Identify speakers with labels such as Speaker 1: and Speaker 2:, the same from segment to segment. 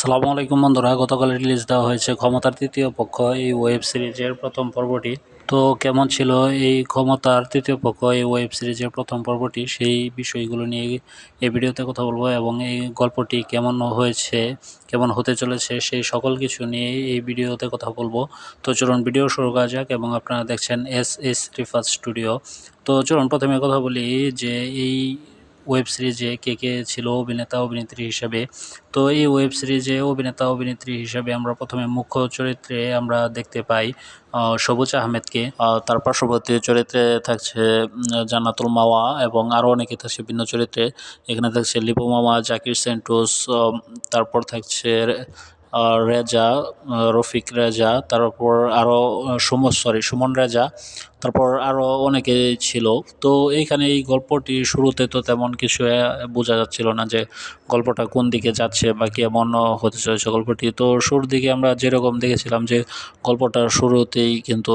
Speaker 1: সালামু আলাইকুম বন্ধুরা, গতকাল রিলিজ দেওয়া হয়েছে ক্ষমতার তৃতীয় পক্ষ, এই ওয়েব সিরিজের প্রথম পর্বটি। তো কেমন ছিল এই ক্ষমতার তৃতীয় পক্ষ, এই ওয়েব সিরিজের প্রথম পর্বটি? সেই বিষয়গুলো নিয়ে এই ভিডিওতে কথা বলব এবং এই গল্পটি কেমন হয়েছে, কেমন হতে চলেছে, সেই সকল কিছু নিয়ে এই ভিডিওতে কথা বলব। তো চলুন ভিডিও শুরু করা যাক এবং আপনারা দেখছেন এস এস রিফাত স্টুডিও তো চলুন প্রথমে কথা বলি যে এই ওয়েব সিরিজে কে কে ছিল অভিনেতা, অভিনেত্রী হিসেবে। তো এই ওয়েব সিরিজে অভিনেতা, অভিনেত্রী হিসেবে আমরা প্রথমে মুখ্য চরিত্রে আমরা দেখতে পাই সবুজ আহমেদকে। তার পার্শ্ববর্তী চরিত্রে থাকছে জান্নাতুল মাওয়া এবং আরও অনেকে থাকছে ভিন্ন চরিত্রে। এখানে থাকছে লিপু মামা, জাকির সেন্টোস তারপর থাকছে রেজা রফিক রেজা, তারপর আরও সুমন সরি সুমন রেজা, তারপর আরও অনেকে ছিল। তো এইখানে এই গল্পটি শুরুতে তো তেমন কিছু বোঝা যাচ্ছিল না যে গল্পটা কোন দিকে যাচ্ছে বা কেমন হতে চলেছে গল্পটি। তো শুরুর দিকে আমরা যেরকম দেখেছিলাম যে গল্পটা শুরুতেই কিন্তু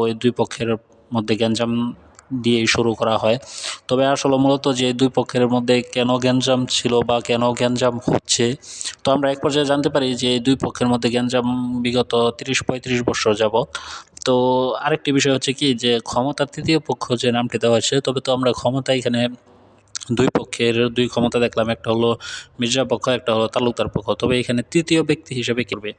Speaker 1: ওই দুই পক্ষের মধ্যে গ্যাঞ্জাম দিয়েই শুরু করা হয়। তবে আসলে মূলত যে দুই পক্ষের মধ্যে কেন গ্যাঞ্জাম ছিল বা কেন গ্যাঞ্জাম হচ্ছে, তো আমরা এক পর্যায়ে জানতে পারি যে দুই পক্ষের মধ্যে গ্যাঞ্জাম বিগত তিরিশ পঁয়ত্রিশ বছর যাবৎ। তো আরেকটি বিষয় হচ্ছে কি যে ক্ষমতার তৃতীয় পক্ষ যে নামটি দেওয়া হয়েছে, তবে তো আমরা ক্ষমতা এখানে দুই পক্ষের দুই ক্ষমতা দেখলাম, একটা হলো মির্জা পক্ষ, একটা হলো তালুকদার পক্ষ। তবে এখানে তৃতীয় ব্যক্তি হিসেবে করবে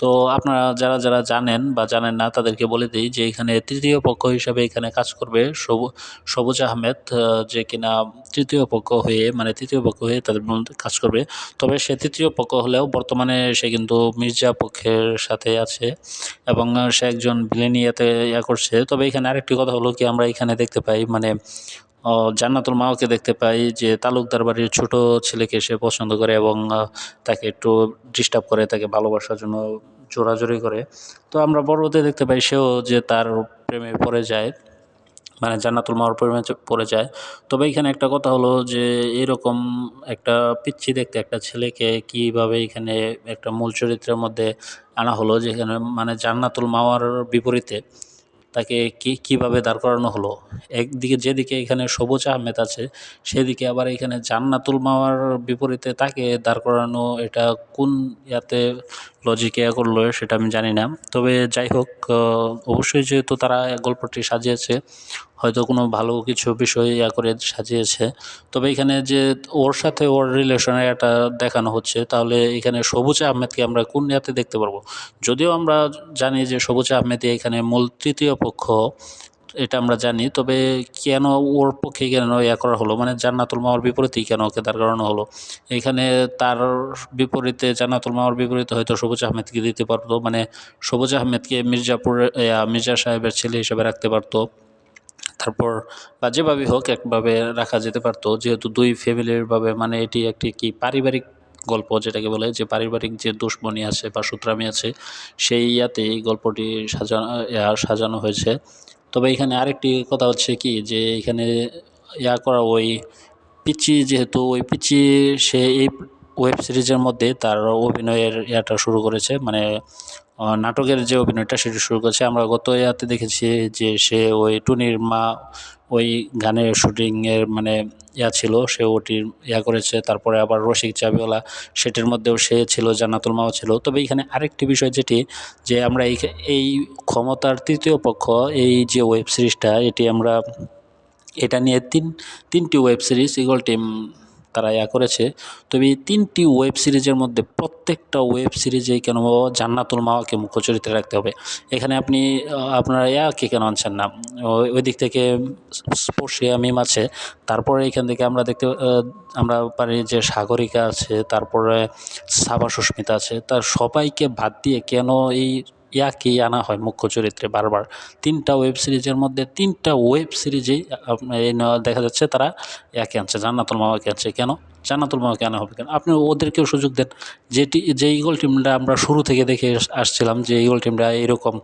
Speaker 1: তো আপনারা যারা যারা জানেন বা জানেন না, তাদেরকে বলে দিই যে এখানে তৃতীয় পক্ষ হিসেবে এখানে কাজ করবে সবু, সবুজ আহমেদ যে কিনা তৃতীয় পক্ষ হয়ে মানে তৃতীয় পক্ষ হয়ে তাদের কাজ করবে। তবে সে তৃতীয় পক্ষ হলেও বর্তমানে সে কিন্তু মির্জা পক্ষের সাথে আছে এবং সে একজন ভিলেনিয়াতে ইয়া করছে। তবে এখানে আরেকটি কথা হলো কি, আমরা এখানে দেখতে পাই মানে জান্নাতুল মাওকে দেখতে পাই যে তালুকদার বাড়ির ছোট ছেলেকে সে পছন্দ করে এবং তাকে একটু ডিস্টার্ব করে, তাকে ভালোবাসার জন্য জোরাজোরি করে। তো আমরা পরবর্তী দেখতে পাই সেও যে তার প্রেমে পড়ে যায় মানে জান্নাতুল মাওয়ার প্রেমে পড়ে যায়। তবে এখানে একটা কথা হলো যে এরকম একটা পিচ্ছি দেখতে একটা ছেলেকে কীভাবে এখানে একটা মূল চরিত্রের মধ্যে আনা হলো, যেখানে মানে জান্নাতুল মাওয়ার বিপরীতে তাকে কি, কীভাবে দাঁড় করানো হলো? একদিকে যেদিকে এখানে সবুজ আহমেদ আছে, সেদিকে আবার এখানে জান্নাতুল মাওয়ার বিপরীতে তাকে দাঁড় করানো, এটা কোন ইয়াতে লজিকে করল সেটা আমি জানি না। তবে যাই হোক অবশ্যই যেহেতু তারা গল্পটি সাজিয়েছে হয়তো কোনো ভালো কিছু বিষয় ইয়া করে সাজিয়েছে। তবে এখানে যে ওর সাথে ওর রিলেশনের একটা দেখানো হচ্ছে, তাহলে এখানে সবুজ আহমেদকে আমরা কোন ইয়াতে দেখতে পারব? যদিও আমরা জানি যে সবুজ আহমেদ এখানে মূল তৃতীয় পক্ষ, এটা আমরা জানি, তবে কেন ওর পক্ষে কেন ইয়া করা হলো? মানে জান্নাতুল মাওয়ার বিপরীতেই কেন ওকে দাঁড় করানো হলো? এখানে তার বিপরীতে, জান্নাতুল মাওয়ার বিপরীতে হয়তো সবুজ আহমেদকে দিতে পারতো মানে সবুজ আহমেদকে মির্জাপুর মির্জা সাহেবের ছেলে হিসেবে রাখতে পারতো। তারপর বা যেভাবেই হোক একভাবে রাখা যেতে পারতো। যেহেতু দুই ফ্যামিলির ভাবে মানে এটি একটি কি পারিবারিক গল্প যেটাকে বলে, যে পারিবারিক যে দুশ্মনী আছে বা সূত্রামি আছে, সেই ইয়াতে এই গল্পটি সাজানো সাজানো হয়েছে। তবে এখানে আরেকটি কথা হচ্ছে কি, যে এখানে ইয়া করা ওই পিচি, যেহেতু ওই পিচি সে এই ওয়েব সিরিজের মধ্যে তার অভিনয়ের ইয়াটা শুরু করেছে। মানে নাটকের যে অভিনয়টা সেটা শুরু করেছে, আমরা গত ইয়াতে দেখেছি যে সে ওই টুনির মা ওই গানের শুটিংয়ের মানে ইয়া ছিল, সে ওটির ইয়া করেছে, তারপরে আবার রসিক চাবিওয়ালা সেটির মধ্যেও সে ছিল, জান্নাতুল মাও ছিল। তবে এখানে আরেকটি বিষয় যেটি, যে আমরা এই এই ক্ষমতার তৃতীয় পক্ষ, এই যে ওয়েব সিরিজটা, এটি আমরা, এটা নিয়ে তিন, তিনটি ওয়েব সিরিজ, ইগল টিম তারা ইয়া করেছে। তবে এই তিনটি ওয়েব সিরিজের মধ্যে প্রত্যেকটা ওয়েব সিরিজেই কেন জান্নাতুল মাওয়াকে মুখ্য চরিত্রে রাখতে হবে? এখানে আপনি আপনারা ইয়াকে কেন আনছেন না? ওই দিক থেকে স্পর্শিয়া মিম আছে। তারপরে এখান থেকে আমরা দেখতে আমরা পারি যে সাগরিকা আছে, তারপরে সাবা সুস্মিতা আছে। তার সবাইকে বাদ দিয়ে কেন এই ইয়াকেই আনা হয় মুখ্য চরিত্রে বারবার তিনটা ওয়েব সিরিজের মধ্যে তিনটা ওয়েব সিরিজেই দেখা যাচ্ছে তারা একে আনছে। জান্নাতুল মামাকে আনছে। কেন? জান্নাতুল মামাকে আনা হবে কেন? আপনি ওদেরকেও সুযোগ দেন। যেটি, যে ইগল টিমটা আমরা শুরু থেকে দেখে আসছিলাম, যে ইগল টিমটা এরকম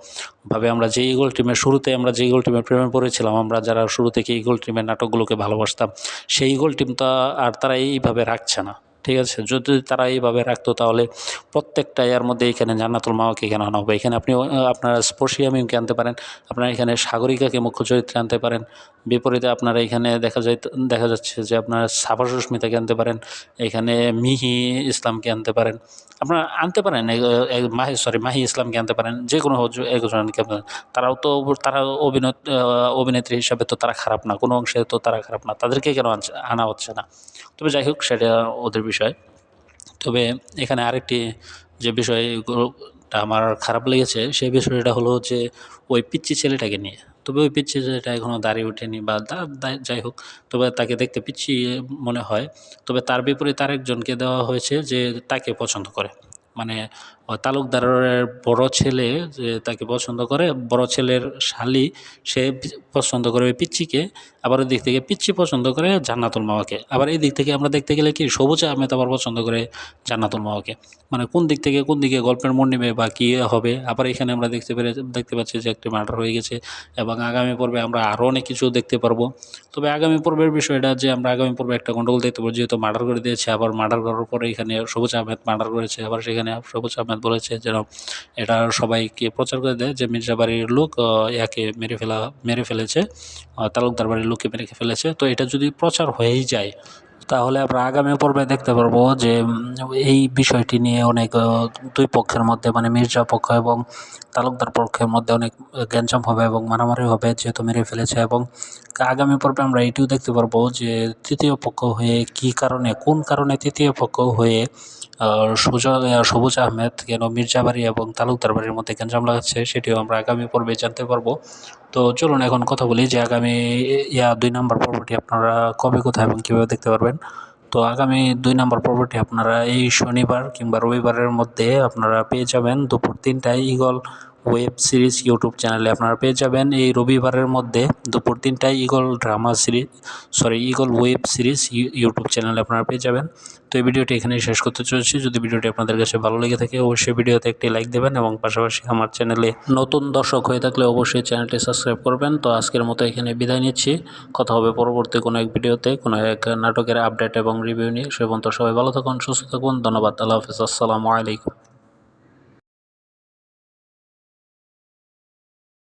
Speaker 1: ভাবে আমরা যে ইগল টিমের শুরুতে আমরা যে ইগল টিমের প্রেমে পড়েছিলাম, আমরা যারা শুরু থেকে ইগল টিমের নাটকগুলোকে ভালোবাসতাম, সেই ইগল টিমটা আর তারা এইভাবে রাখছে না। ঠিক আছে? যদি তারা এইভাবে রাখতো তাহলে প্রত্যেকটা এর মধ্যে এখানে জান্নাতুল মাওয়াকে এখানে আনা হবে। এখানে আপনি আপনারা স্পর্শিয়া মিমকে আনতে পারেন, আপনারা এখানে সাগরিকাকে মুখ্য চরিত্রে আনতে পারেন। বিপরীতে আপনারা এখানে দেখা যায়, দেখা যাচ্ছে যে আপনারা সাফা সুস্মিতাকে আনতে পারেন, এখানে মিহি ইসলামকে আনতে পারেন। আপনারা আনতে পারেন মাহি সরি মাহি ইসলামকে আনতে পারেন যে কোনো একজনকে তারাও তো, তারা অভিনেত অভিনেত্রী হিসাবে তো তারা খারাপ না, কোনো অংশে তো তারা খারাপ না, তাদেরকে কেন আনা হচ্ছে না? তবে যাই হোক, সেটা ওদের বিষয়। তবে এখানে আরেকটি যে বিষয়টা আমার খারাপ লেগেছে সেই বিষয়টা হলো যে, ওই পিচ্চি ছেলেটাকে নিয়ে। তবে ওই ছেলেটা এখনও দাঁড়িয়ে ওঠেনি বা যাই হোক, তবে তাকে দেখতে পিচ্চি মনে হয়। তবে তার বিপরীত আরেকজনকে দেওয়া হয়েছে যে তাকে পছন্দ করে। মানে তালুকদারের বড় ছেলে যে তাকে পছন্দ করে, বড় ছেলের শালি সে পছন্দ করে ওই পিচ্চিকে, আবার ওই দিক থেকে পিচ্চি পছন্দ করে জান্নাতুল মামাকে আবার এই দিক থেকে আমরা দেখতে গেলে কি, সবুজ আহমেদ আবার পছন্দ করে জান্নাতুল মামাকে মানে কোন দিক থেকে কোন দিকে গল্পের মন নেবে বা কী হবে, আবার এখানে আমরা দেখতে পেরে, দেখতে পাচ্ছি যে একটি মার্ডার হয়ে গেছে, এবং আগামী পর্বে আমরা আরও অনেক কিছু দেখতে পারব। তবে আগামী পর্বের বিষয়টা যে আমরা আগামী পর্বে একটা গন্ডগোল দেখতে পাবো, যেহেতু মার্ডার করে দিয়েছে, আবার মার্ডার করার পরে এখানে সবুজ আহমেদ মার্ডার করেছে, আবার সেখানে সবুজ আহমেদ বলেছে যেন এটা সবাইকে প্রচার করে দেয় যে মির্জা বাড়ির লোক ইয়াকে মেরে ফেলা, মেরে ফেলেছে তালুকদার বাড়ির লোককে মেরে ফেলেছে। তো এটা যদি প্রচার হয়েই যায়, তাহলে আমরা আগামী পর্বে দেখতে পারব যে এই বিষয়টি নিয়ে অনেক দুই পক্ষের মধ্যে মানে মির্জা পক্ষ এবং তালুকদার পক্ষের মধ্যে অনেক গ্যাঞ্জাম হবে এবং মারামারি হবে, যেহেতু মেরে ফেলেছে এবং আগামী পর্বে আমরা এটিও দেখতে পারব যে তৃতীয় পক্ষ হয়ে কী কারণে, কোন কারণে তৃতীয় পক্ষ হয়ে সুজা সবুজ আহমেদ কেন মির্জা বাড়ি এবং তালুকদার বাড়ির মধ্যে গ্যাঞ্জাম লাগাচ্ছে সেটিও আমরা আগামী পর্বে জানতে পারব। তো চলুন এখন কথা বলি যে আগামী, ইয়া দুই নম্বর পর্বটি আপনারা কবে, কোথায় এবং কীভাবে দেখতে পারবেন। তো আগামী দুই নম্বর পর্বটি আপনারা এই শনিবার কিংবা রবিবারের মধ্যে আপনারা পেয়ে যাবেন। দুপুর তিনটায় ইগল ওয়েব সিরিজ ইউটিউব চ্যানেলে আপনারা পেয়ে যাবেন। এই রবিবারের মধ্যে দুপুর তিনটায় eagle drama series sorry eagle web series YouTube চ্যানেলে আপনারা পেয়ে যাবেন। তো এই ভিডিওটি এখানেই শেষ করতে চলেছি। যদি ভিডিওটি আপনাদের কাছে ভালো লেগে থাকে, অবশ্যই ভিডিওতে একটি লাইক দেবেন এবং পাশাপাশি আমার চ্যানেলে নতুন দর্শক হয়ে থাকলে অবশ্যই চ্যানেলটি সাবস্ক্রাইব করবেন। তো আজকের মতো এখানে বিদায় নিচ্ছি। কথা হবে পরবর্তী কোনো এক ভিডিওতে, কোনো এক নাটকের আপডেট এবং রিভিউ নিয়ে। সে পর্যন্ত সবাই ভালো থাকুন, সুস্থ থাকুন। ধন্যবাদ। আল্লাহ হাফিজ। আসসালামু আলাইকুম।